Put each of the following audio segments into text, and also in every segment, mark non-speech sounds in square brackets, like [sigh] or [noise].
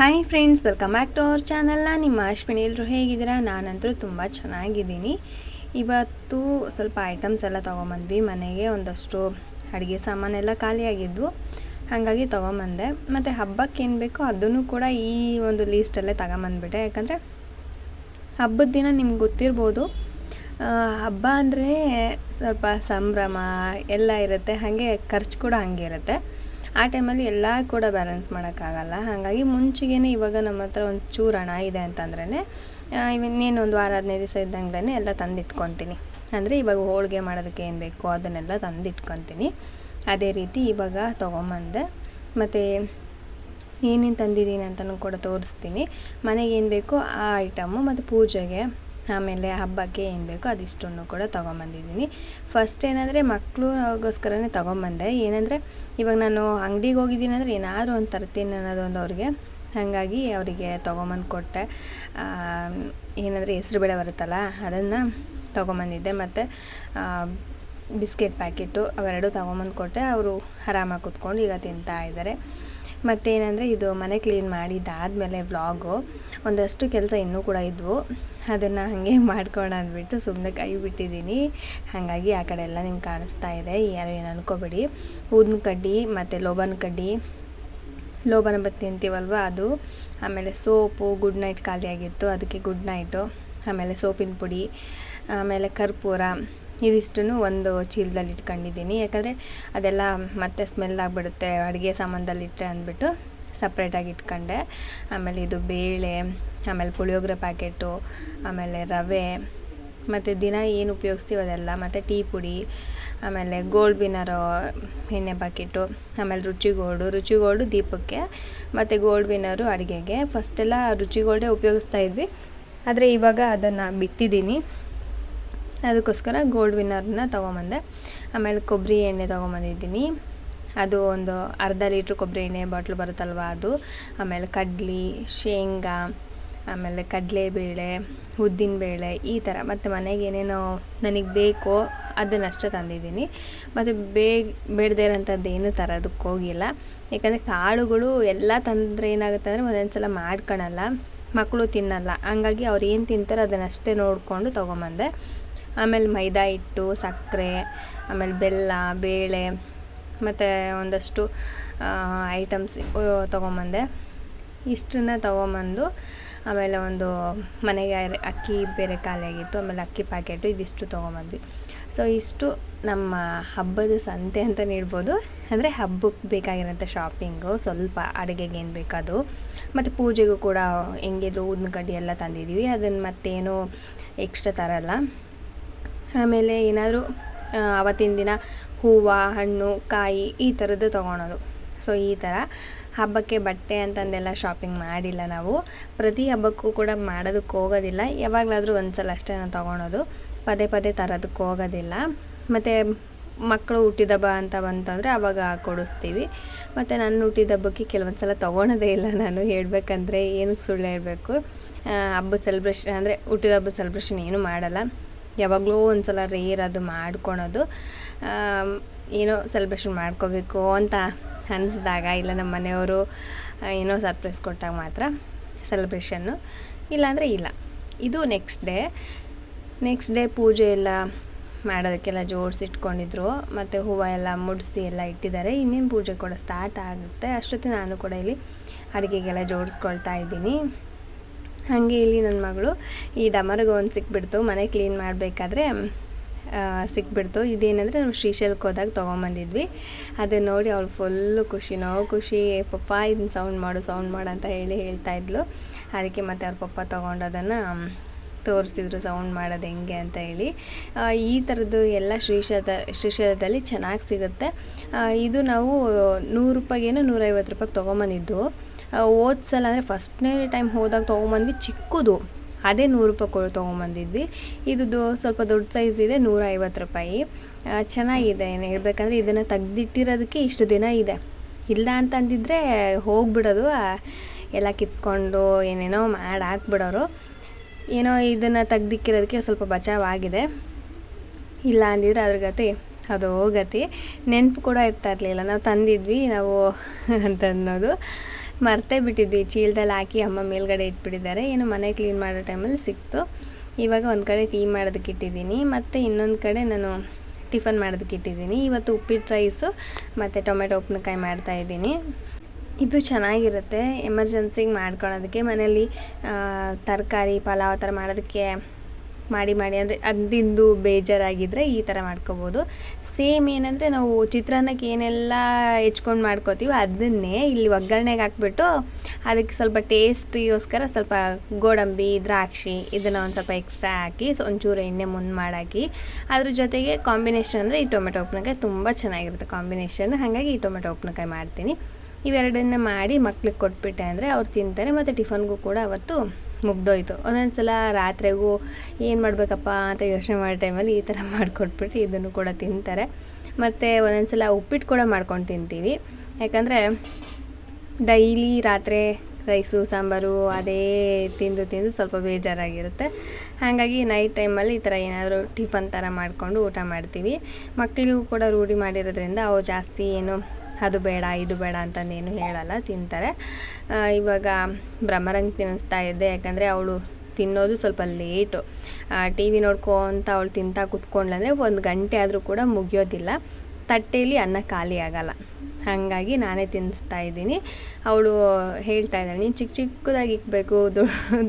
Hi friends welcome back to our ಚಾನಲ್ನ ನಿಮ್ಮ ಅಶ್ವಿನಿ. ಎಲ್ಲರೂ ಹೇಗಿದ್ದೀರಾ? ನಾನಂತೂ ತುಂಬ ಚೆನ್ನಾಗಿದ್ದೀನಿ. ಇವತ್ತು ಸ್ವಲ್ಪ ಐಟಮ್ಸ್ ಎಲ್ಲ ತೊಗೊಂಬಂದ್ವಿ. ಮನೆಗೆ ಒಂದಷ್ಟು ಅಡುಗೆ ಸಾಮಾನೆಲ್ಲ ಖಾಲಿಯಾಗಿದ್ವು. ಹಾಗಾಗಿ ತೊಗೊಂಬಂದೆ. ಮತ್ತು ಹಬ್ಬಕ್ಕೆ ಏನು ಬೇಕೋ ಅದನ್ನು ಕೂಡ ಈ ಒಂದು ಲೀಸ್ಟಲ್ಲೇ ತಗೊಂಬಂದ್ಬಿಟ್ಟೆ. ಯಾಕಂದರೆ ಹಬ್ಬದ ದಿನ ನಿಮ್ಗೆ ಗೊತ್ತಿರ್ಬೋದು. ಹಬ್ಬ ಅಂದರೆ ಸ್ವಲ್ಪ ಸಂಭ್ರಮ ಎಲ್ಲ ಇರುತ್ತೆ. ಹಾಗೆ ಖರ್ಚು ಕೂಡ ಹಾಗೆ ಇರುತ್ತೆ. ಆ ಟೈಮಲ್ಲಿ ಎಲ್ಲ ಕೂಡ ಬ್ಯಾಲೆನ್ಸ್ ಮಾಡೋಕ್ಕಾಗಲ್ಲ. ಹಾಗಾಗಿ ಮುಂಚೆಗೇ ಇವಾಗ ನಮ್ಮ ಹತ್ರ ಒಂದು ಚೂರು ಹಣ ಇದೆ ಅಂತಂದ್ರೇ ಇನ್ನೇನು ಒಂದು ವಾರ, ಹದಿನೈದು ದಿವಸ ಇದ್ದಂಗೆ ಎಲ್ಲ ತಂದಿಟ್ಕೊತೀನಿ. ಅಂದರೆ ಇವಾಗ ಹೋಳಿಗೆ ಮಾಡೋದಕ್ಕೆ ಏನು ಬೇಕೋ ಅದನ್ನೆಲ್ಲ ತಂದಿಟ್ಕೊತೀನಿ. ಅದೇ ರೀತಿ ಇವಾಗ ತೊಗೊಂಬಂದೆ, ಮತ್ತು ಏನೇನು ತಂದಿದ್ದೀನಿ ಅಂತಲೂ ಕೂಡ ತೋರಿಸ್ತೀನಿ. ಮನೆಗೆ ಏನು ಬೇಕೋ ಆ ಐಟಮ್ಮು ಮತ್ತು ಪೂಜೆಗೆ. ಆಮೇಲೆ ಹಬ್ಬಕ್ಕೆ ಏನು ಬೇಕೋ ಅದಿಷ್ಟನ್ನು ಕೂಡ ತೊಗೊಂಬಂದಿದ್ದೀನಿ. ಫಸ್ಟ್ ಏನಂದರೆ ಮಕ್ಕಳುಗೋಸ್ಕರನೇ ತೊಗೊಂಬಂದೆ. ಏನಂದರೆ ಇವಾಗ ನಾನು ಅಂಗಡಿಗೆ ಹೋಗಿದ್ದೀನಿ ಅಂದರೆ ಏನಾದರೂ ಒಂದು ತರ್ತೀನಿ ಅನ್ನೋದು ಒಂದು ಅವ್ರಿಗೆ. ಹಾಗಾಗಿ ಅವರಿಗೆ ತೊಗೊಂಬಂದು ಕೊಟ್ಟೆ. ಏನಂದರೆ ಹೆಸ್ರು ಬೇಳೆ ಬರುತ್ತಲ್ಲ ಅದನ್ನು ತೊಗೊಂಬಂದಿದ್ದೆ. ಮತ್ತು ಬಿಸ್ಕೆಟ್ ಪ್ಯಾಕೆಟು ಅವೆರಡು ತೊಗೊಂಬಂದು ಕೊಟ್ಟೆ. ಅವರು ಆರಾಮಾಗಿ ಕೂತ್ಕೊಂಡು ಈಗ ತಿಂತಾ ಇದ್ದಾರೆ. ಮತ್ತೇನಂದರೆ ಇದು ಮನೆ ಕ್ಲೀನ್ ಮಾಡಿದ್ದಾದಮೇಲೆ ವ್ಲಾಗು ಒಂದಷ್ಟು ಕೆಲಸ ಇನ್ನೂ ಕೂಡ ಇದ್ವು. ಅದನ್ನು ಹಾಗೆ [laughs] ಮಾಡ್ಕೊಂಡು ಅಂದ್ಬಿಟ್ಟು ಸುಮ್ಮನೆ ಕೈ ಬಿಟ್ಟಿದ್ದೀನಿ. ಹಾಗಾಗಿ ಆ ಕಡೆ ಎಲ್ಲ ನಿಮ್ಗೆ ಕಾಣಿಸ್ತಾ ಇದೆ. ಯಾರು ಏನು ಅನ್ಕೋಬೇಡಿ. ಊದಿನ ಕಡ್ಡಿ ಮತ್ತು ಲೋಬನ್ ಕಡ್ಡಿ, ಲೋಬನ ಬತ್ತಿ ಅಂತೀವಲ್ವ ಅದು. ಆಮೇಲೆ ಸೋಪು ಗುಡ್ ನೈಟ್ ಖಾಲಿಯಾಗಿತ್ತು. ಅದಕ್ಕೆ ಗುಡ್ ನೈಟು ಆಮೇಲೆ ಸೋಪಿನ ಪುಡಿ, ಆಮೇಲೆ ಕರ್ಪೂರ. ಇದಿಷ್ಟನ್ನು ಒಂದು ಚೀಲದಲ್ಲಿ ಇಟ್ಕೊಂಡಿದ್ದೀನಿ. ಯಾಕಂದರೆ ಅದೆಲ್ಲ ಮತ್ತೆ ಸ್ಮೆಲ್ ಆಗಿಬಿಡುತ್ತೆ, ಅಡುಗೆ ಸಾಮಾನದಲ್ಲಿ ಇಟ್ಟರೆ ಅಂದ್ಬಿಟ್ಟು ಸಪ್ರೇಟಾಗಿ ಇಟ್ಕೊಂಡೆ. ಆಮೇಲೆ ಇದು ಬೇಳೆ, ಆಮೇಲೆ ಪುಳಿಯೋಗರೆ ಪ್ಯಾಕೆಟು ಆಮೇಲೆ ರವೆ, ಮತ್ತು ದಿನ ಏನು ಉಪಯೋಗಿಸ್ತೀವಿ ಅದೆಲ್ಲ, ಮತ್ತು ಟೀ ಪುಡಿ, ಆಮೇಲೆ ಗೋಲ್ಡ್ ವಿನ್ನರು ಎಣ್ಣೆ ಪ್ಯಾಕೆಟು ಆಮೇಲೆ ರುಚಿ ಗೋಲ್ಡು ರುಚಿ ಗೋಲ್ಡು ದೀಪಕ್ಕೆ, ಮತ್ತು ಗೋಲ್ಡ್ ವಿನ್ನರು ಅಡುಗೆಗೆ. ಫಸ್ಟೆಲ್ಲ ರುಚಿ ಗೋಲ್ಡೇ ಉಪಯೋಗಿಸ್ತಾ ಇದ್ವಿ. ಆದರೆ ಇವಾಗ ಅದನ್ನು ಬಿಟ್ಟಿದ್ದೀನಿ. ಅದಕ್ಕೋಸ್ಕರ ಗೋಲ್ಡ್ ವಿನ್ನರ್ನ ತೊಗೊಂಬಂದೆ. ಆಮೇಲೆ ಕೊಬ್ಬರಿ ಎಣ್ಣೆ ತೊಗೊಂಬಂದಿದ್ದೀನಿ. ಅದು ಒಂದು ಅರ್ಧ ಲೀಟ್ರ್ ಕೊಬ್ಬರಿ ಎಣ್ಣೆ ಬಾಟ್ಲು ಬರುತ್ತಲ್ವ ಅದು. ಆಮೇಲೆ ಕಡ್ಲಿ, ಶೇಂಗಾ, ಆಮೇಲೆ ಕಡಲೆಬೇಳೆ, ಉದ್ದಿನಬೇಳೆ ಈ ಥರ. ಮತ್ತು ಮನೆಗೆ ಏನೇನೋ ನನಗೆ ಬೇಕೋ ಅದನ್ನಷ್ಟೇ ತಂದಿದ್ದೀನಿ. ಮತ್ತು ಬೇಗ ಬೇಡದೇ ಇರೋಂಥದ್ದು ಏನೂ ತರೋದಕ್ಕೆ ಹೋಗಿಲ್ಲ. ಯಾಕಂದರೆ ಕಾಳುಗಳು ಎಲ್ಲ ತಂದರೆ ಏನಾಗುತ್ತೆ ಅಂದರೆ ಒಂದೊಂದು ಸಲ ಮಾಡ್ಕೊಳಲ್ಲ. ಮಕ್ಕಳು ತಿನ್ನಲ್ಲ. ಹಂಗಾಗಿ ಅವ್ರು ಏನು ತಿಂತಾರೋ ಅದನ್ನಷ್ಟೇ ನೋಡಿಕೊಂಡು ತೊಗೊಂಬಂದೆ. ಆಮೇಲೆ ಮೈದಾ ಹಿಟ್ಟು, ಸಕ್ಕರೆ, ಆಮೇಲೆ ಬೆಲ್ಲ, ಬೇಳೆ, ಮತ್ತು ಒಂದಷ್ಟು ಐಟಮ್ಸ್ ತೊಗೊಂಬಂದೆ. ಇಷ್ಟನ್ನ ತೊಗೊಂಬಂದು ಆಮೇಲೆ ಒಂದು ಮನೆಗೆ ಅಕ್ಕಿ ಬೇರೆ ಖಾಲಿಯಾಗಿತ್ತು, ಆಮೇಲೆ ಅಕ್ಕಿ ಪ್ಯಾಕೆಟು ಇದಿಷ್ಟು ತೊಗೊಂಬಂದ್ವಿ. ಸೊ ಇಷ್ಟು ನಮ್ಮ ಹಬ್ಬದ ಸಂತೆ ಅಂತ ನೀಡ್ಬೋದು ಅಂದರೆ ಹಬ್ಬಕ್ಕೆ ಬೇಕಾಗಿರೋಂಥ ಶಾಪಿಂಗು ಸ್ವಲ್ಪ ಅಡುಗೆಗೆ ಏನು ಬೇಕದು ಮತ್ತು ಪೂಜೆಗೂ ಕೂಡ ಹೆಂಗಿದ್ರು ಊದಿನ ಕಡ್ಡಿ ಎಲ್ಲ ತಂದಿದ್ದೀವಿ. ಅದನ್ನು ಮತ್ತೇನು ಎಕ್ಸ್ಟ್ರಾ ತರಲ್ಲ. ಆಮೇಲೆ ಏನಾದರೂ ಆವತ್ತಿನ ದಿನ ಹೂವು, ಹಣ್ಣು, ಕಾಯಿ ಈ ಥರದ್ದು ತೊಗೊಳೋದು. ಸೊ, ಈ ಥರ ಹಬ್ಬಕ್ಕೆ ಬಟ್ಟೆ ಅಂತಂದೆಲ್ಲ ಶಾಪಿಂಗ್ ಮಾಡಿಲ್ಲ ನಾವು. ಪ್ರತಿ ಹಬ್ಬಕ್ಕೂ ಕೂಡ ಮಾಡೋದಕ್ಕೆ ಹೋಗೋದಿಲ್ಲ. ಯಾವಾಗಲಾದರೂ ಒಂದು ಸಲ ಅಷ್ಟೇ ನಾನು ತೊಗೊಳೋದು. ಪದೇ ಪದೇ ತರೋದಕ್ಕೆ ಹೋಗೋದಿಲ್ಲ. ಮತ್ತು ಮಕ್ಕಳು ಹುಟ್ಟಿದಬ್ಬ ಅಂತ ಬಂತಂದರೆ ಆವಾಗ ಕೊಡಿಸ್ತೀವಿ. ಮತ್ತು ನನ್ನ ಹುಟ್ಟಿದಬ್ಬಕ್ಕೆ ಕೆಲವೊಂದು ಸಲ ತೊಗೊಳೋದೇ ಇಲ್ಲ ನಾನು. ಹೇಳಬೇಕಂದ್ರೆ ಏನಕ್ಕೆ ಸುಳ್ಳು ಹೇಳಬೇಕು. ಹಬ್ಬದ ಸೆಲೆಬ್ರೇಷನ್ ಅಂದರೆ ಹುಟ್ಟಿದ ಹಬ್ಬದ ಸೆಲೆಬ್ರೇಷನ್ ಏನೂ ಮಾಡಲ್ಲ. ಯಾವಾಗಲೂ ಒಂದು ಸಲ ರೇರ್ ಅದು ಮಾಡ್ಕೊಳೋದು. ಏನೋ ಸೆಲೆಬ್ರೇಷನ್ ಮಾಡ್ಕೋಬೇಕು ಅಂತ ಅನಿಸಿದಾಗ ಇಲ್ಲ ನಮ್ಮ ಮನೆಯವರು ಏನೋ ಸರ್ಪ್ರೈಸ್ ಕೊಟ್ಟಾಗ ಮಾತ್ರ ಸೆಲೆಬ್ರೇಷನ್ನು ಇಲ್ಲಾಂದರೆ ಇಲ್ಲ. ಇದು ನೆಕ್ಸ್ಟ್ ಡೇ ನೆಕ್ಸ್ಟ್ ಡೇ ಪೂಜೆ ಎಲ್ಲ ಮಾಡೋದಕ್ಕೆಲ್ಲ ಜೋಡಿಸಿ ಇಟ್ಕೊಂಡಿದ್ರು. ಮತ್ತು ಹೂವು ಎಲ್ಲ ಮುಡಿಸಿ ಎಲ್ಲ ಇಟ್ಟಿದ್ದಾರೆ. ಇನ್ನೇನು ಪೂಜೆ ಕೂಡ ಸ್ಟಾರ್ಟ್ ಆಗುತ್ತೆ. ಅಷ್ಟೊತ್ತಿಗೆ ನಾನು ಕೂಡ ಇಲ್ಲಿ ಅಡುಗೆಗೆಲ್ಲ ಜೋಡಿಸ್ಕೊಳ್ತಾ ಇದ್ದೀನಿ. ಹಾಗೆ ಇಲ್ಲಿ ನನ್ನ ಮಗಳು ಈ ಡಮರ್ಗೆ ಒಂದು ಸಿಕ್ಬಿಡ್ತು, ಮನೆ ಕ್ಲೀನ್ ಮಾಡಬೇಕಾದ್ರೆ ಸಿಕ್ಬಿಡ್ತು. ಇದೇನಂದರೆ ನಾವು ಶ್ರೀಶೈಲಕ್ಕೆ ಹೋದಾಗ ತೊಗೊಂಬಂದಿದ್ವಿ. ಅದನ್ನು ನೋಡಿ ಅವಳು ಫುಲ್ಲು ಖುಷಿ, ನೋವು ಖುಷಿ. ಪಪ್ಪ, ಇದನ್ನ ಸೌಂಡ್ ಮಾಡು ಸೌಂಡ್ ಮಾಡು ಅಂತ ಹೇಳಿ ಹೇಳ್ತಾ ಇದ್ಲು. ಅದಕ್ಕೆ ಮತ್ತೆ ಅವ್ರ ಪಪ್ಪ ತೊಗೊಂಡೋದನ್ನು ತೋರಿಸಿದ್ರು ಸೌಂಡ್ ಮಾಡೋದು ಹೆಂಗೆ ಅಂತ ಹೇಳಿ. ಈ ಥರದ್ದು ಎಲ್ಲ ಶ್ರೀಶೈಲ ಶ್ರೀಶೈಲದಲ್ಲಿ ಚೆನ್ನಾಗಿ ಸಿಗುತ್ತೆ. ಇದು ನಾವು ನೂರು ರೂಪಾಯಿಗೇನೋ ನೂರೈವತ್ತು ರೂಪಾಯಿಗೆ ತೊಗೊಂಬಂದಿದ್ದು. ಹೋದ ಸಲ ಅಂದರೆ ಫಸ್ಟ್ನೇ ಟೈಮ್ ಹೋದಾಗ ತೊಗೊಂಬಂದ್ವಿ ಚಿಕ್ಕದು. ಅದೇ ನೂರು ರೂಪಾಯಿ ಕೊಡು ತೊಗೊಂಬಂದಿದ್ವಿ. ಇದು ಸ್ವಲ್ಪ ದೊಡ್ಡ ಸೈಜ್ ಇದೆ ನೂರ ಐವತ್ತು ರೂಪಾಯಿ ಚೆನ್ನಾಗಿದೆ. ಏನು ಹೇಳ್ಬೇಕಂದ್ರೆ ಇದನ್ನು ತೆಗ್ದಿಟ್ಟಿರೋದಕ್ಕೆ ಇಷ್ಟು ದಿನ ಇದೆ. ಇಲ್ಲ ಅಂತ ಅಂದಿದ್ರೆ ಹೋಗ್ಬಿಡೋದು ಎಲ್ಲ ಕಿತ್ಕೊಂಡು ಏನೇನೋ ಮಾಡಿ ಹಾಕ್ಬಿಡೋರು. ಏನೋ ಇದನ್ನು ತೆಗ್ದಿಕ್ಕಿರೋದಕ್ಕೆ ಸ್ವಲ್ಪ ಬಚಾವಾಗಿದೆ. ಇಲ್ಲ ಅಂದಿದ್ರೆ ಅದ್ರ ಗತಿ, ಅದು ಹೋಗತಿ ನೆನಪು ಕೂಡ ಇರ್ತಾ ಇರಲಿಲ್ಲ. ನಾವು ತಂದಿದ್ವಿ, ನಾವು [laughs] ಅಂತ ಅನ್ನೋದು. ಮರ್ತೇ ಬಿಟ್ಟಿದ್ವಿ ಚೀಲದಲ್ಲಿ ಹಾಕಿ ಅಮ್ಮ ಮೇಲ್ಗಡೆ ಇಟ್ಬಿಟ್ಟಿದ್ದಾರೆ. ಏನು ಮನೆ ಕ್ಲೀನ್ ಮಾಡೋ ಟೈಮಲ್ಲಿ ಸಿಕ್ತು. ಇವಾಗ ಒಂದು ಕಡೆ ಟೀ ಮಾಡೋದಕ್ಕೆ ಇಟ್ಟಿದ್ದೀನಿ. ಮತ್ತು ಇನ್ನೊಂದು ಕಡೆ ನಾನು ಟಿಫನ್ ಮಾಡೋದಕ್ಕೆ ಇಟ್ಟಿದ್ದೀನಿ. ಇವತ್ತು ಉಪ್ಪಿಟ್ಟು ರೈಸು ಮತ್ತು ಟೊಮೆಟೊ ಉಪ್ಪಿನಕಾಯಿ ಮಾಡ್ತಾಯಿದ್ದೀನಿ ಇದು ಚೆನ್ನಾಗಿರುತ್ತೆ. ಎಮರ್ಜೆನ್ಸಿಗೆ ಮಾಡ್ಕೊಳೋದಕ್ಕೆ ಮನೇಲಿ ತರಕಾರಿ, ಪಲಾವ್ ಥರ ಮಾಡೋದಕ್ಕೆ ಮಾಡಿ ಮಾಡಿ ಅಂದರೆ ಅದಿಂದು ಬೇಜಾರಾಗಿದ್ದರೆ ಈ ಥರ ಮಾಡ್ಕೋಬೋದು. ಸೇಮ್ ಏನಂದರೆ ನಾವು ಚಿತ್ರಾನ್ನಕ್ಕೆ ಏನೆಲ್ಲ ಹೆಚ್ಕೊಂಡು ಮಾಡ್ಕೋತೀವೋ ಅದನ್ನೇ ಇಲ್ಲಿ ಒಗ್ಗರಣೆಗೆ ಹಾಕ್ಬಿಟ್ಟು ಅದಕ್ಕೆ ಸ್ವಲ್ಪ ಟೇಸ್ಟಿಗೋಸ್ಕರ ಸ್ವಲ್ಪ ಗೋಡಂಬಿ, ದ್ರಾಕ್ಷಿ ಇದನ್ನು ಒಂದು ಸ್ವಲ್ಪ ಎಕ್ಸ್ಟ್ರಾ ಹಾಕಿ ಒಂಚೂರು ಎಣ್ಣೆ ಮುಂದೆ ಮಾಡಾಕಿ ಅದ್ರ ಜೊತೆಗೆ ಕಾಂಬಿನೇಷನ್ ಅಂದರೆ ಈ ಟೊಮೆಟೊ ಉಪ್ಪಿನಕಾಯಿ ತುಂಬ ಚೆನ್ನಾಗಿರುತ್ತೆ ಕಾಂಬಿನೇಷನ್ ಹಾಗಾಗಿ ಈ ಟೊಮೆಟೊ ಉಪ್ಪಿನಕಾಯಿ ಮಾಡ್ತೀನಿ. ಇವೆರಡನ್ನ ಮಾಡಿ ಮಕ್ಳಿಗೆ ಕೊಟ್ಬಿಟ್ಟೆ ಅಂದರೆ ಅವ್ರು ತಿಂತಾರೆ ಮತ್ತು ಟಿಫನ್ಗೂ ಕೂಡ ಅವತ್ತು ಮುಗ್ದೋಯ್ತು. ಒಂದೊಂದು ಸಲ ರಾತ್ರಿಗೂ ಏನು ಮಾಡಬೇಕಪ್ಪ ಅಂತ ಯೋಚನೆ ಮಾಡೋ ಟೈಮಲ್ಲಿ ಈ ಥರ [laughs] ಮಾಡಿಕೊಟ್ಬಿಟ್ಟು ಇದನ್ನು ಕೂಡ ತಿಂತಾರೆ. ಮತ್ತು ಒಂದೊಂದು ಸಲ ಉಪ್ಪಿಟ್ಟು ಕೂಡ ಮಾಡ್ಕೊಂಡು ತಿಂತೀವಿ. ಯಾಕಂದರೆ ಡೈಲಿ ರಾತ್ರಿ ರೈಸು, ಸಾಂಬಾರು ಅದೇ ತಿಂದು ತಿಂದು ಸ್ವಲ್ಪ ಬೇಜಾರಾಗಿರುತ್ತೆ. ಹಾಗಾಗಿ ನೈಟ್ ಟೈಮಲ್ಲಿ ಈ ಥರ ಏನಾದರೂ ಟಿಫನ್ ಥರ ಮಾಡಿಕೊಂಡು ಊಟ ಮಾಡ್ತೀವಿ. ಮಕ್ಕಳಿಗೂ ಕೂಡ ರೂಢಿ ಮಾಡಿರೋದ್ರಿಂದ ಅವು ಜಾಸ್ತಿ ಏನು ಅದು ಬೇಡ, ಇದು ಬೇಡ ಅಂತಂದೇನು ಹೇಳಲ್ಲ, ತಿಂತಾರೆ. ಇವಾಗ ಬ್ರಹ್ಮರಂಗ್ ತಿನ್ನಿಸ್ತಾ ಇದ್ದೆ, ಯಾಕಂದರೆ ಅವಳು ತಿನ್ನೋದು ಸ್ವಲ್ಪ ಲೇಟು. ಟಿ ವಿ ನೋಡ್ಕೊಂತ ಅವಳು ತಿಂತಾ ಕುತ್ಕೊಂಡ್ಲಂದರೆ ಒಂದು ಗಂಟೆ ಆದರೂ ಕೂಡ ಮುಗಿಯೋದಿಲ್ಲ. ತಟ್ಟೆಯಲ್ಲಿ ಅನ್ನ ಖಾಲಿ ಆಗಲ್ಲ. ಹಾಗಾಗಿ ನಾನೇ ತಿನ್ನಿಸ್ತಾ ಇದ್ದೀನಿ. ಅವಳು ಹೇಳ್ತಾ ಇದ್ದಾಳೆ, ನೀನು ಚಿಕ್ಕ ಚಿಕ್ಕದಾಗಿ ಇಕ್ಬೇಕು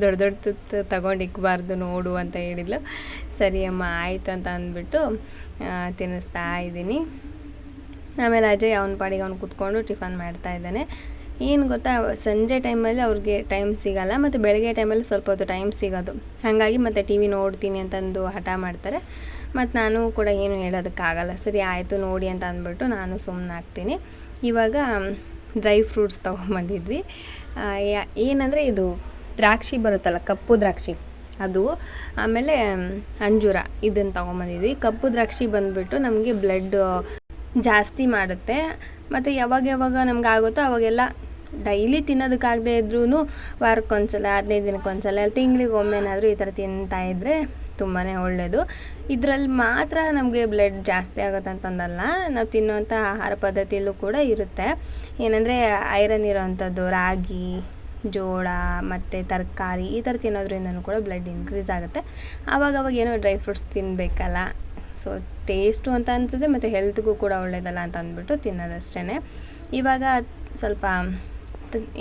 ದೊಡ್ಡ ದೊಡ್ಡ ತಗೊಂಡು ಇಕ್ಬಾರ್ದು ನೋಡು ಅಂತ ಹೇಳಿದ್ಲು. ಸರಿ ಅಮ್ಮ, ಆಯಿತು ಅಂತ ಅಂದ್ಬಿಟ್ಟು ತಿನ್ನಿಸ್ತಾ ಇದ್ದೀನಿ. ಆಮೇಲೆ ಅಜಯ್ ಅವನ ಪಾಡಿಗೆ ಅವ್ನು ಕೂತ್ಕೊಂಡು ಟಿಫನ್ ಮಾಡ್ತಾ ಇದ್ದಾನೆ. ಏನು ಗೊತ್ತಾ, ಸಂಜೆ ಟೈಮಲ್ಲಿ ಅವ್ರಿಗೆ ಟೈಮ್ ಸಿಗಲ್ಲ ಮತ್ತು ಬೆಳಗ್ಗೆ ಟೈಮಲ್ಲಿ ಸ್ವಲ್ಪ ಹೊತ್ತು ಟೈಮ್ ಸಿಗೋದು. ಹಾಗಾಗಿ ಮತ್ತು ಟಿ ವಿ ನೋಡ್ತೀನಿ ಅಂತಂದು ಹಠ ಮಾಡ್ತಾರೆ. ಮತ್ತು ನಾನು ಕೂಡ ಏನು ಹೇಳೋದಕ್ಕಾಗಲ್ಲ. ಸರಿ, ಆಯಿತು, ನೋಡಿ ಅಂತ ಅಂದ್ಬಿಟ್ಟು ನಾನು ಸುಮ್ಮನೆ ಆಗ್ತೀನಿ. ಇವಾಗ ಡ್ರೈ ಫ್ರೂಟ್ಸ್ ತೊಗೊಂಬಂದಿದ್ವಿ. ಏನಂದರೆ ಇದು ದ್ರಾಕ್ಷಿ ಬರುತ್ತಲ್ಲ, ಕಪ್ಪು ದ್ರಾಕ್ಷಿ. ಅದು, ಆಮೇಲೆ ಅಂಜೂರ ಇದನ್ನು ತೊಗೊಂಬಂದಿದ್ವಿ. ಕಪ್ಪು ದ್ರಾಕ್ಷಿ ಬಂದುಬಿಟ್ಟು ನಮಗೆ ಬ್ಲಡ್ ಜಾಸ್ತಿ ಮಾಡುತ್ತೆ. ಮತ್ತು ಯಾವಾಗ ಯಾವಾಗ ನಮ್ಗೆ ಆಗುತ್ತೋ ಅವಾಗೆಲ್ಲ ಡೈಲಿ ತಿನ್ನೋದಕ್ಕಾಗದೇ ಇದ್ರೂ ವಾರಕ್ಕೊಂದ್ಸಲ, ಹದಿನೈದು ದಿನಕ್ಕೊಂದ್ಸಲ ತಿಂಗ್ಳಿಗೆ ಒಮ್ಮೆನಾದರೂ ಈ ಥರ ತಿಂತಾ ಇದ್ದರೆ ತುಂಬಾ ಒಳ್ಳೆಯದು ಇದರಲ್ಲಿ ಮಾತ್ರ ನಮಗೆ ಬ್ಲಡ್ ಜಾಸ್ತಿ ಆಗುತ್ತೆ ಅಂತಂದಲ್ಲ ನಾವು ತಿನ್ನುವಂಥ ಆಹಾರ ಪದ್ಧತಿಯಲ್ಲೂ ಕೂಡ ಇರುತ್ತೆ. ಏನಂದರೆ ಐರನ್ ಇರೋವಂಥದ್ದು, ರಾಗಿ, ಜೋಳ, ಮತ್ತು ತರಕಾರಿ ಈ ಥರ ತಿನ್ನೋದ್ರಿಂದನೂ ಕೂಡ ಬ್ಲಡ್ ಇನ್ಕ್ರೀಸ್ ಆಗುತ್ತೆ. ಆವಾಗ ಅವಾಗ ಏನೋ ಡ್ರೈ ಫ್ರೂಟ್ಸ್ ತಿನ್ನಬೇಕಲ್ಲ ಸೊ ಟೇಸ್ಟು ಅಂತ ಅನಿಸುತ್ತೆ, ಮತ್ತು ಹೆಲ್ತ್ಗೂ ಕೂಡ ಒಳ್ಳೆಯದಲ್ಲ ಅಂತ ಅಂದ್ಬಿಟ್ಟು ತಿನ್ನೋದಷ್ಟೇ ಇವಾಗ ಸ್ವಲ್ಪ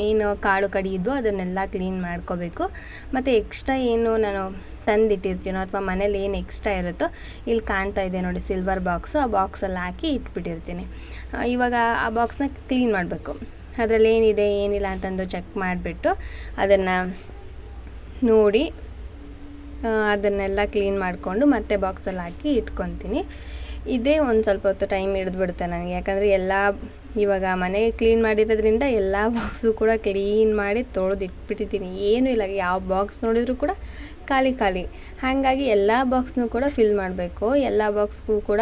ಏನು ಕಾಳು ಕಡಿ ಇದ್ವು, ಅದನ್ನೆಲ್ಲ ಕ್ಲೀನ್ ಮಾಡ್ಕೋಬೇಕು. ಮತ್ತು ಎಕ್ಸ್ಟ್ರಾ ಏನು ನಾನು ತಂದಿಟ್ಟಿರ್ತೀನೋ ಅಥವಾ ಮನೇಲಿ ಏನು ಎಕ್ಸ್ಟ್ರಾ ಇರುತ್ತೋ, ಇಲ್ಲಿ ಕಾಣ್ತಾ ಇದೆ ನೋಡಿ ಸಿಲ್ವರ್ ಬಾಕ್ಸು ಆ ಬಾಕ್ಸಲ್ಲಿ ಹಾಕಿ ಇಟ್ಬಿಟ್ಟಿರ್ತೀನಿ. ಇವಾಗ ಆ ಬಾಕ್ಸ್ನ ಕ್ಲೀನ್ ಮಾಡಬೇಕು. ಅದರಲ್ಲಿ ಏನಿದೆ, ಏನಿಲ್ಲ ಅಂತಂದು ಚೆಕ್ ಮಾಡಿಬಿಟ್ಟು ಅದನ್ನು ನೋಡಿ ಅದನ್ನೆಲ್ಲ ಕ್ಲೀನ್ ಮಾಡಿಕೊಂಡು ಮತ್ತೆ ಬಾಕ್ಸಲ್ಲಿ ಹಾಕಿ ಇಟ್ಕೊತೀನಿ. ಇದೇ ಒಂದು ಸ್ವಲ್ಪ ಹೊತ್ತು ಟೈಮ್ ಹಿಡಿದ್ಬಿಡುತ್ತೆ ನನಗೆ. ಯಾಕಂದರೆ ಎಲ್ಲ ಇವಾಗ ಮನೆ ಕ್ಲೀನ್ ಮಾಡಿರೋದ್ರಿಂದ ಎಲ್ಲ ಬಾಕ್ಸು ಕೂಡ ಕ್ಲೀನ್ ಮಾಡಿ ತೊಳೆದು ಇಟ್ಬಿಟ್ಟಿದ್ದೀನಿ ಏನೂ ಇಲ್ಲ, ಯಾವ ಬಾಕ್ಸ್ ನೋಡಿದರೂ ಕೂಡ ಖಾಲಿ ಖಾಲಿ. ಹಾಗಾಗಿ ಎಲ್ಲ ಬಾಕ್ಸ್ನೂ ಕೂಡ ಫಿಲ್ ಮಾಡಬೇಕು. ಎಲ್ಲ ಬಾಕ್ಸ್ಗೂ ಕೂಡ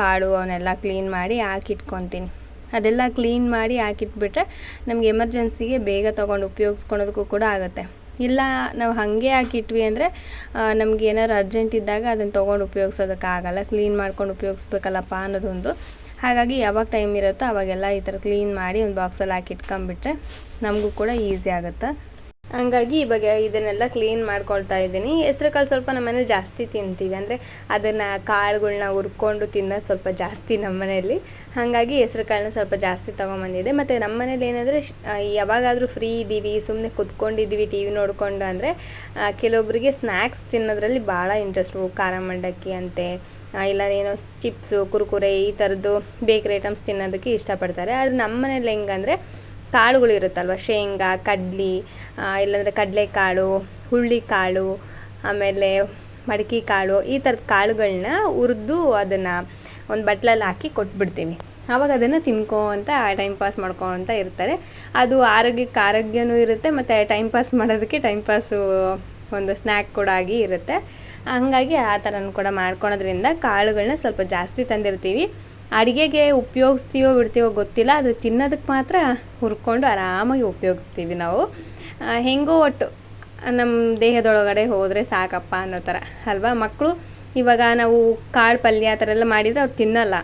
ಕಾಡು ಅವನ್ನೆಲ್ಲ ಕ್ಲೀನ್ ಮಾಡಿ ಹಾಕಿಟ್ಕೊತೀನಿ. ಅದೆಲ್ಲ ಕ್ಲೀನ್ ಮಾಡಿ ಹಾಕಿಟ್ಬಿಟ್ರೆ ನಮಗೆ ಎಮರ್ಜೆನ್ಸಿಗೆ ಬೇಗ ತೊಗೊಂಡು ಉಪಯೋಗಿಸ್ಕೊಳೋದಕ್ಕೂ ಕೂಡ ಆಗುತ್ತೆ. ಇಲ್ಲ, ನಾವು ಹಾಗೆ ಹಾಕಿಟ್ವಿ ಅಂದರೆ ನಮ್ಗೆ ಏನಾರು ಅರ್ಜೆಂಟ್ ಇದ್ದಾಗ ಅದನ್ನು ತೊಗೊಂಡು ಉಪಯೋಗ್ಸೋದಕ್ಕಾಗಲ್ಲ ಕ್ಲೀನ್ ಮಾಡ್ಕೊಂಡು ಉಪಯೋಗಿಸ್ಬೇಕಲ್ಲಪ್ಪ ಅನ್ನೋದೊಂದು. ಹಾಗಾಗಿ ಯಾವಾಗ ಟೈಮ್ ಇರುತ್ತೋ ಅವಾಗೆಲ್ಲ ಈ ಥರ ಕ್ಲೀನ್ ಮಾಡಿ ಒಂದು ಬಾಕ್ಸಲ್ಲಿ ಹಾಕಿ ಇಟ್ಕೊಂಬಿಟ್ರೆ ನಮಗೂ ಕೂಡ ಈಸಿ ಆಗುತ್ತೆ. ಹಂಗಾಗಿ ಇವಾಗ ಇದನ್ನೆಲ್ಲ ಕ್ಲೀನ್ ಮಾಡ್ಕೊಳ್ತಾ ಇದ್ದೀನಿ. ಹೆಸ್ರು ಕಾಳು ಸ್ವಲ್ಪ ನಮ್ಮ ಮನೇಲಿ ಜಾಸ್ತಿ ತಿಂತೀವಿ. ಅಂದರೆ ಅದನ್ನು ಕಾಳುಗಳ್ನ ಹುರ್ಕೊಂಡು ತಿನ್ನೋದು ಸ್ವಲ್ಪ ಜಾಸ್ತಿ ನಮ್ಮ ಮನೆಯಲ್ಲಿ ಹಾಗಾಗಿ ಹೆಸ್ರು ಕಾಳನ್ನ ಸ್ವಲ್ಪ ಜಾಸ್ತಿ ತೊಗೊಂಬಂದಿದೆ ಮತ್ತು ನಮ್ಮ ಮನೇಲಿ ಏನಂದರೆ ಯಾವಾಗಾದರೂ ಫ್ರೀ ಇದ್ದೀವಿ ಸುಮ್ಮನೆ ಕುತ್ಕೊಂಡಿದ್ದೀವಿ ಟಿ ವಿ ನೋಡಿಕೊಂಡು ಅಂದರೆ ಕೆಲವೊಬ್ಬರಿಗೆ ಸ್ನ್ಯಾಕ್ಸ್ ತಿನ್ನೋದ್ರಲ್ಲಿ ಭಾಳ ಇಂಟ್ರೆಸ್ಟು ಖಾರ ಮಂಡಕ್ಕಿ ಅಂತೆ ಇಲ್ಲ ಏನೋ ಚಿಪ್ಸು ಕುರ್ಕುರೆ ಈ ಥರದ್ದು ಬೇಕ್ರಿ ಐಟಮ್ಸ್ ತಿನ್ನೋದಕ್ಕೆ ಇಷ್ಟಪಡ್ತಾರೆ. ಆದರೆ ನಮ್ಮ ಮನೇಲಿ ಹೆಂಗಂದರೆ ಕಾಳುಗಳು ಇರುತ್ತಲ್ವ? ಶೇಂಗಾ, ಕಡ್ಲಿ ಇಲ್ಲಾಂದರೆ ಕಡಲೆಕಾಳು, ಹುಳ್ಳಿಕಾಳು, ಆಮೇಲೆ ಮಡಕೆ ಕಾಳು, ಈ ಥರದ ಕಾಳುಗಳನ್ನ ಹುರಿದು ಅದನ್ನು ಒಂದು ಬಟ್ಲಲ್ಲಿ ಹಾಕಿ ಕೊಟ್ಬಿಡ್ತೀನಿ. ಆವಾಗ ಅದನ್ನು ತಿನ್ಕೋ ಅಂತ ಟೈಮ್ ಪಾಸ್ ಮಾಡ್ಕೊ ಅಂತ ಇರ್ತಾರೆ. ಅದು ಆರೋಗ್ಯಕ್ಕೆ ಆರೋಗ್ಯನೂ ಇರುತ್ತೆ ಮತ್ತು ಟೈಮ್ ಪಾಸ್ ಮಾಡೋದಕ್ಕೆ ಟೈಮ್ ಪಾಸು ಒಂದು ಸ್ನ್ಯಾಕ್ ಕೂಡ ಆಗಿ ಇರುತ್ತೆ. ಹಂಗಾಗಿ ಆ ಥರನೂ ಕೂಡ ಮಾಡ್ಕೊಳೋದ್ರಿಂದ ಕಾಳುಗಳನ್ನ ಸ್ವಲ್ಪ ಜಾಸ್ತಿ ತಂದಿರ್ತೀವಿ. ಅಡುಗೆಗೆ ಉಪಯೋಗಿಸ್ತೀವೋ ಬಿಡ್ತೀವೋ ಗೊತ್ತಿಲ್ಲ ಅದು ತಿನ್ನೋದಕ್ಕೆ ಮಾತ್ರ ಹುರ್ಕೊಂಡು ಆರಾಮಾಗಿ ಉಪಯೋಗಿಸ್ತೀವಿ ನಾವು. ಹೆಂಗೋ ಒಟ್ಟು ನಮ್ಮ ದೇಹದೊಳಗಡೆ ಹೋದರೆ ಸಾಕಪ್ಪ ಅನ್ನೋ ಥರ, ಅಲ್ವಾ? ಮಕ್ಕಳು ಇವಾಗ ನಾವು ಕಾಳು ಪಲ್ಯ ಆ ಥರ ಎಲ್ಲ ಮಾಡಿದರೆ ಅವ್ರು ತಿನ್ನಲ್ಲ.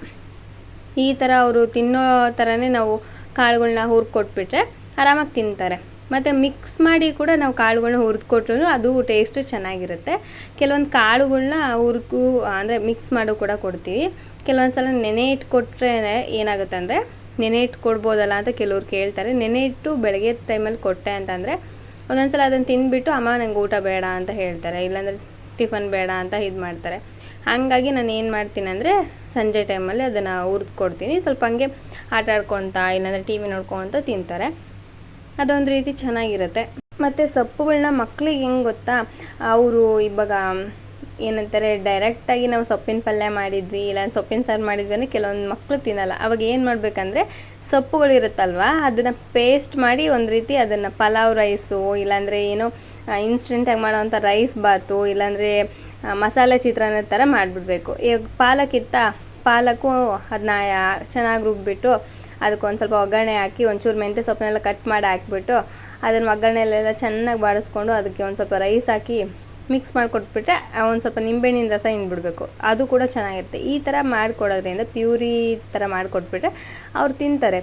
ಈ ಥರ ಅವರು ತಿನ್ನೋ ಥರನೇ ನಾವು ಕಾಳುಗಳನ್ನ ಹುರ್ಕೊಟ್ಬಿಟ್ರೆ ಆರಾಮಾಗಿ ತಿಂತಾರೆ. ಮತ್ತು ಮಿಕ್ಸ್ ಮಾಡಿ ಕೂಡ ನಾವು ಕಾಳುಗಳನ್ನ ಹುರಿದು ಅದು ಟೇಸ್ಟು ಚೆನ್ನಾಗಿರುತ್ತೆ. ಕೆಲವೊಂದು ಕಾಳುಗಳನ್ನ ಹುರ್ಕು ಅಂದರೆ ಮಿಕ್ಸ್ ಮಾಡೋ ಕೂಡ ಕೊಡ್ತೀವಿ. ಕೆಲವೊಂದು ಸಲ ನೆನೆ ಇಟ್ಕೊಟ್ರೆ ಏನಾಗುತ್ತೆ ಅಂದರೆ ನೆನೆ ಇಟ್ಟು ಕೊಡ್ಬೋದಲ್ಲ ಅಂತ ಕೆಲವ್ರು ಕೇಳ್ತಾರೆ. ನೆನೆ ಇಟ್ಟು ಬೆಳಗ್ಗೆ ಟೈಮಲ್ಲಿ ಕೊಟ್ಟೆ ಅಂತಂದರೆ ಒಂದೊಂದು ಸಲ ಅದನ್ನು ತಿಂದುಬಿಟ್ಟು ಅಮ್ಮ, ನಂಗೆ ಊಟ ಬೇಡ ಅಂತ ಹೇಳ್ತಾರೆ. ಇಲ್ಲಾಂದರೆ ಟಿಫನ್ ಬೇಡ ಅಂತ ಇದು ಮಾಡ್ತಾರೆ. ಹಾಗಾಗಿ ನಾನು ಏನು ಮಾಡ್ತೀನಿ ಅಂದರೆ ಸಂಜೆ ಟೈಮಲ್ಲಿ ಅದನ್ನು ಹುರ್ದು ಕೊಡ್ತೀನಿ ಸ್ವಲ್ಪ ಹಂಗೆ ಆಟ ಆಡ್ಕೊತ, ಇಲ್ಲಾಂದರೆ ಟಿ ವಿ ನೋಡ್ಕೊತ ತಿಂತಾರೆ. ಅದೊಂದು ರೀತಿ ಚೆನ್ನಾಗಿರುತ್ತೆ. ಮತ್ತು ಸೊಪ್ಪುಗಳನ್ನ ಮಕ್ಳಿಗೆ ಹೆಂಗೆ ಗೊತ್ತಾ? ಅವರು ಇವಾಗ ಏನಂತಾರೆ ಡೈರೆಕ್ಟಾಗಿ ನಾವು ಸೊಪ್ಪಿನ ಪಲ್ಯ ಮಾಡಿದ್ವಿ, ಇಲ್ಲ ಸೊಪ್ಪಿನ ಸಾರು ಮಾಡಿದ್ವಿ ಅಂದರೆ ಕೆಲವೊಂದು ಮಕ್ಕಳು ತಿನ್ನಲ್ಲ. ಅವಾಗ ಏನು ಮಾಡಬೇಕಂದ್ರೆ ಸೊಪ್ಪುಗಳಿರುತ್ತಲ್ವ ಅದನ್ನು ಪೇಸ್ಟ್ ಮಾಡಿ ಒಂದು ರೀತಿ ಅದನ್ನು ಪಲಾವ್ ರೈಸು ಇಲ್ಲಾಂದರೆ ಏನೋ ಇನ್ಸ್ಟೆಂಟಾಗಿ ಮಾಡೋವಂಥ ರೈಸ್ ಬಾತು, ಇಲ್ಲಾಂದರೆ ಮಸಾಲೆ ಚಿತ್ರಾನ್ನದ ಥರ ಮಾಡಿಬಿಡ್ಬೇಕು. ಈಗ ಪಾಲಕ್ಕಿತ್ತ ಪಾಲಕ್ಕು ಅದನ್ನ ಚೆನ್ನಾಗಿ ರುಬ್ಬಿಬಿಟ್ಟು ಅದಕ್ಕೊಂದು ಸ್ವಲ್ಪ ಒಗ್ಗರಣೆ ಹಾಕಿ ಒಂಚೂರು ಮೆಂತ್ಯ ಸೊಪ್ಪನ್ನೆಲ್ಲ ಕಟ್ ಮಾಡಿ ಹಾಕ್ಬಿಟ್ಟು ಅದನ್ನು ಒಗ್ಗರಣೆಯಲ್ಲೆಲ್ಲ ಚೆನ್ನಾಗಿ ಬಾಡಿಸ್ಕೊಂಡು ಅದಕ್ಕೆ ಒಂದು ಸ್ವಲ್ಪ ರೈಸ್ ಹಾಕಿ ಮಿಕ್ಸ್ ಮಾಡಿಕೊಟ್ಬಿಟ್ರೆ ಒಂದು ಸ್ವಲ್ಪ ನಿಂಬೆಹಣ್ಣಿನ ರಸ ಹಿಂಡ್ಬಿಡ್ಬೇಕು. ಅದು ಕೂಡ ಚೆನ್ನಾಗಿರುತ್ತೆ. ಈ ಥರ ಮಾಡಿಕೊಡೋದ್ರಿಂದ ಪ್ಯೂರಿ ಥರ ಮಾಡಿಕೊಟ್ಬಿಟ್ರೆ ಅವ್ರು ತಿಂತಾರೆ.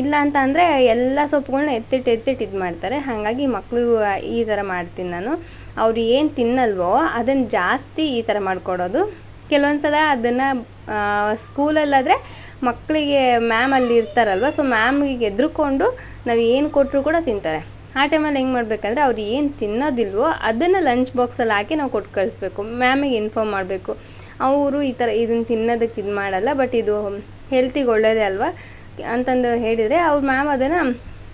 ಇಲ್ಲ ಅಂತ ಅಂದರೆ ಎಲ್ಲ ಸೊಪ್ಪುಗಳನ್ನ ಎತ್ತಿಟ್ಟು ಎತ್ತಿಟ್ಟು ಇದು ಮಾಡ್ತಾರೆ. ಹಾಗಾಗಿ ಮಕ್ಕಳು ಈ ಥರ ಮಾಡ್ತೀನಿ ನಾನು. ಅವ್ರು ಏನು ತಿನ್ನಲ್ವೋ ಅದನ್ನು ಜಾಸ್ತಿ ಈ ಥರ ಮಾಡಿಕೊಡೋದು. ಕೆಲವೊಂದು ಸಲ ಅದನ್ನು ಸ್ಕೂಲಲ್ಲಾದರೆ ಮಕ್ಕಳಿಗೆ ಮ್ಯಾಮ್ ಅಲ್ಲಿ ಇರ್ತಾರಲ್ವ, ಸೊ ಮ್ಯಾಮ್ಗೆ ಎದ್ರುಕೊಂಡು ನಾವು ಏನು ಕೊಟ್ಟರು ಕೂಡ ತಿಂತಾರೆ. ಆ ಟೈಮಲ್ಲಿ ಹೆಂಗೆ ಮಾಡಬೇಕಂದ್ರೆ ಅವ್ರು ಏನು ತಿನ್ನೋದಿಲ್ವೋ ಅದನ್ನು ಲಂಚ್ ಬಾಕ್ಸಲ್ಲಿ ಹಾಕಿ ನಾವು ಕೊಟ್ಟು ಕಳಿಸ್ಬೇಕು. ಮ್ಯಾಮಿಗೆ ಇನ್ಫಾರ್ಮ್ ಮಾಡಬೇಕು. ಅವರು ಈ ಥರ ಇದನ್ನು ತಿನ್ನೋದಕ್ಕೆ ಇದು ಮಾಡಲ್ಲ ಬಟ್ ಇದು ಹೆಲ್ತಿಗೆ ಒಳ್ಳೆಯದೇ ಅಲ್ವಾ? ಅಂತಂದು ಹೇಳಿದರೆ ಅವ್ರು ಮ್ಯಾಮ್ ಅದನ್ನು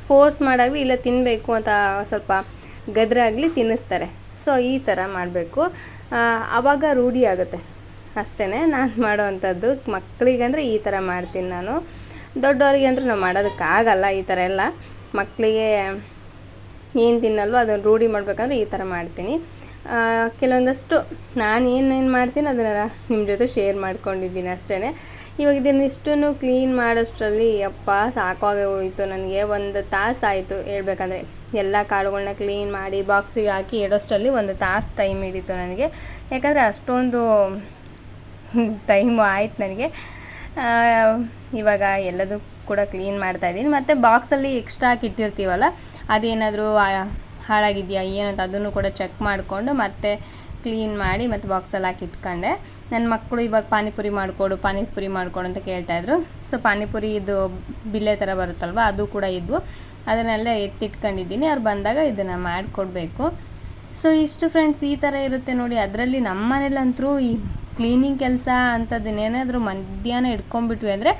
ಫೋರ್ಸ್ ಮಾಡಾಗಲಿ ಇಲ್ಲ ತಿನ್ನಬೇಕು ಅಂತ ಸ್ವಲ್ಪ ಗದ್ರಾಗಲಿ ತಿನ್ನಿಸ್ತಾರೆ. ಸೊ ಈ ಥರ ಮಾಡಬೇಕು. ಆವಾಗ ರೂಢಿ ಆಗುತ್ತೆ. ಅಷ್ಟೇ ನಾನು [laughs] ಮಾಡೋವಂಥದ್ದು. ಮಕ್ಕಳಿಗಂದರೆ ಈ ಥರ ಮಾಡ್ತೀನಿ ನಾನು. ದೊಡ್ಡವರಿಗೆ ಅಂದರೆ ನಾವು ಮಾಡೋದಕ್ಕಾಗಲ್ಲ ಈ ಥರ ಎಲ್ಲ. ಮಕ್ಕಳಿಗೆ ಏನು ತಿನ್ನಲ್ವೋ ಅದನ್ನು ರೂಢಿ ಮಾಡಬೇಕಂದ್ರೆ ಈ ಥರ ಮಾಡ್ತೀನಿ. ಕೆಲವೊಂದಷ್ಟು ನಾನು ಏನೇನು ಮಾಡ್ತೀನಿ ಅದನ್ನು ನಿಮ್ಮ ಜೊತೆ ಶೇರ್ ಮಾಡ್ಕೊಂಡಿದ್ದೀನಿ ಅಷ್ಟೇ ಇವಾಗ ಇದನ್ನು ಇಷ್ಟನ್ನು ಕ್ಲೀನ್ ಮಾಡೋಷ್ಟರಲ್ಲಿ ಅಪ್ಪ ಸಾಕಾಗಿ ಹೋಯಿತು ನನಗೆ. ಒಂದು ತಾಸು ಆಯಿತು ಹೇಳ್ಬೇಕಂದ್ರೆ. ಎಲ್ಲ ಕಾಳುಗಳನ್ನ ಕ್ಲೀನ್ ಮಾಡಿ ಬಾಕ್ಸಿಗೆ ಹಾಕಿ ಇಡೋಷ್ಟರಲ್ಲಿ ಒಂದು ತಾಸು ಟೈಮ್ ಹಿಡಿತು ನನಗೆ. ಯಾಕಂದರೆ ಅಷ್ಟೊಂದು ಟೈಮು ಆಯ್ತು ನನಗೆ. ಇವಾಗ ಎಲ್ಲದೂ ಕೂಡ ಕ್ಲೀನ್ ಮಾಡ್ತಾಯಿದ್ದೀನಿ ಮತ್ತು ಬಾಕ್ಸಲ್ಲಿ ಎಕ್ಸ್ಟ್ರಾ ಹಾಕಿ ಇಟ್ಟಿರ್ತೀವಲ್ಲ ಅದೇನಾದರೂ ಹಾಳಾಗಿದೆಯಾ, ಏನಂತ ಅದನ್ನು ಕೂಡ ಚೆಕ್ ಮಾಡಿಕೊಂಡು ಮತ್ತೆ ಕ್ಲೀನ್ ಮಾಡಿ ಮತ್ತು ಬಾಕ್ಸಲ್ಲಿ ಹಾಕಿ ಇಟ್ಕೊಂಡೆ. ನನ್ನ ಮಕ್ಕಳು ಇವಾಗ ಪಾನಿಪುರಿ ಮಾಡಿಕೊಡು ಪಾನಿಪುರಿ ಮಾಡಿಕೊಡು ಅಂತ ಕೇಳ್ತಾಯಿದ್ರು ಸೊ ಪಾನಿಪುರಿ ಇದು ಬಿಲ್ಲೆ ಥರ ಬರುತ್ತಲ್ವ, ಅದು ಕೂಡ ಇದ್ವು. ಅದನ್ನೆಲ್ಲ ಎತ್ತಿಟ್ಕೊಂಡಿದ್ದೀನಿ, ಅವ್ರು ಬಂದಾಗ ಇದನ್ನು ಮಾಡಿಕೊಡ್ಬೇಕು. ಸೊ ಇಷ್ಟು ಫ್ರೆಂಡ್ಸ್ ಈ ಥರ ಇರುತ್ತೆ ನೋಡಿ, ಅದರಲ್ಲಿ ನಮ್ಮ ಮನೇಲಂತರೂ ಈ ಕ್ಲೀನಿಂಗ್ ಕೆಲಸ ಅಂಥದ್ದನ್ನೇನಾದರೂ ಮಧ್ಯಾಹ್ನ ಇಟ್ಕೊಂಡ್ಬಿಟ್ವಿ ಅಂದರೆ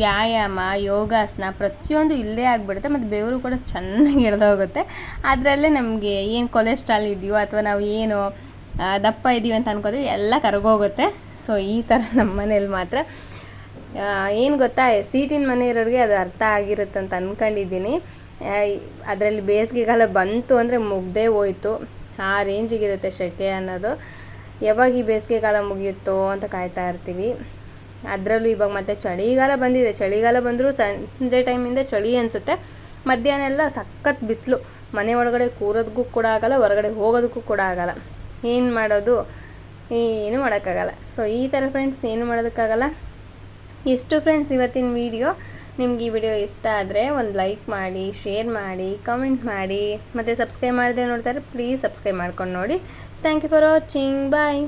ವ್ಯಾಯಾಮ, ಯೋಗಾಸನ ಪ್ರತಿಯೊಂದು ಇಲ್ಲೇ ಆಗಿಬಿಡುತ್ತೆ. ಮತ್ತು ಬೆವರು ಕೂಡ ಚೆನ್ನಾಗಿ ಹೋಗುತ್ತೆ. ಅದರಲ್ಲೇ ನಮಗೆ ಏನು ಕೊಲೆಸ್ಟ್ರಾಲ್ ಇದೆಯೋ ಅಥವಾ ನಾವು ಏನು ದಪ್ಪ ಇದ್ದೀವಿ ಅಂತ ಅನ್ಕೋತೀವಿ, ಎಲ್ಲ ಕರಗೋಗುತ್ತೆ ಸೊ ಈ ಥರ ನಮ್ಮ ಮನೇಲಿ ಮಾತ್ರ. ಏನು ಗೊತ್ತಾ, ಸೀಟಿನ ಮನೆ ಇರೋರಿಗೆ ಅದು ಅರ್ಥ ಆಗಿರುತ್ತೆ ಅಂತ ಅಂದ್ಕೊಂಡಿದ್ದೀನಿ ಅದರಲ್ಲಿ ಬೇಸಿಗೆಗಾಲ ಬಂತು ಅಂದರೆ ಮುಗ್ದೇ ಹೋಯ್ತು. ಆ ರೇಂಜಿಗಿರುತ್ತೆ ಸೆಕೆ ಅನ್ನೋದು. ಯಾವಾಗ ಈ ಬೇಸಿಗೆಗಾಲ ಮುಗಿಯುತ್ತೋ ಅಂತ ಕಾಯ್ತಾ ಇರ್ತೀವಿ. ಅದರಲ್ಲೂ ಇವಾಗ ಮತ್ತೆ ಚಳಿಗಾಲ ಬಂದಿದೆ. ಚಳಿಗಾಲ ಬಂದರೂ ಸಂಜೆ ಟೈಮಿಂದ ಚಳಿ ಅನಿಸುತ್ತೆ. ಮಧ್ಯಾಹ್ನ ಎಲ್ಲ ಸಖತ್ ಬಿಸಿಲು. ಮನೆ ಒಳಗಡೆ ಕೂರೋದಕ್ಕೂ ಕೂಡ ಆಗಲ್ಲ, ಹೊರಗಡೆ ಹೋಗೋದಕ್ಕೂ ಕೂಡ ಆಗಲ್ಲ. ಏನು ಮಾಡೋದು? ಏನು ಮಾಡೋಕ್ಕಾಗಲ್ಲ. ಸೊ ಈ ಥರ ಫ್ರೆಂಡ್ಸ್ ಏನು ಮಾಡೋದಕ್ಕಾಗಲ್ಲ? ಎಷ್ಟು ಫ್ರೆಂಡ್ಸ್ ಇವತ್ತಿನ ವಿಡಿಯೋ ನಿಮ್ಗೆ ಈ ವಿಡಿಯೋ ಇಷ್ಟ ಆದರೆ ಒಂದು ಲೈಕ್ ಮಾಡಿ ಶೇರ್ ಮಾಡಿ ಕಮೆಂಟ್ ಮಾಡಿ. ಮತ್ತು ಸಬ್ಸ್ಕ್ರೈಬ್ ಮಾಡಿದೆ ನೋಡ್ತಾರೆ ಪ್ಲೀಸ್ ಸಬ್ಸ್ಕ್ರೈಬ್ ಮಾಡ್ಕೊಂಡು ನೋಡಿ. Thank you for watching bye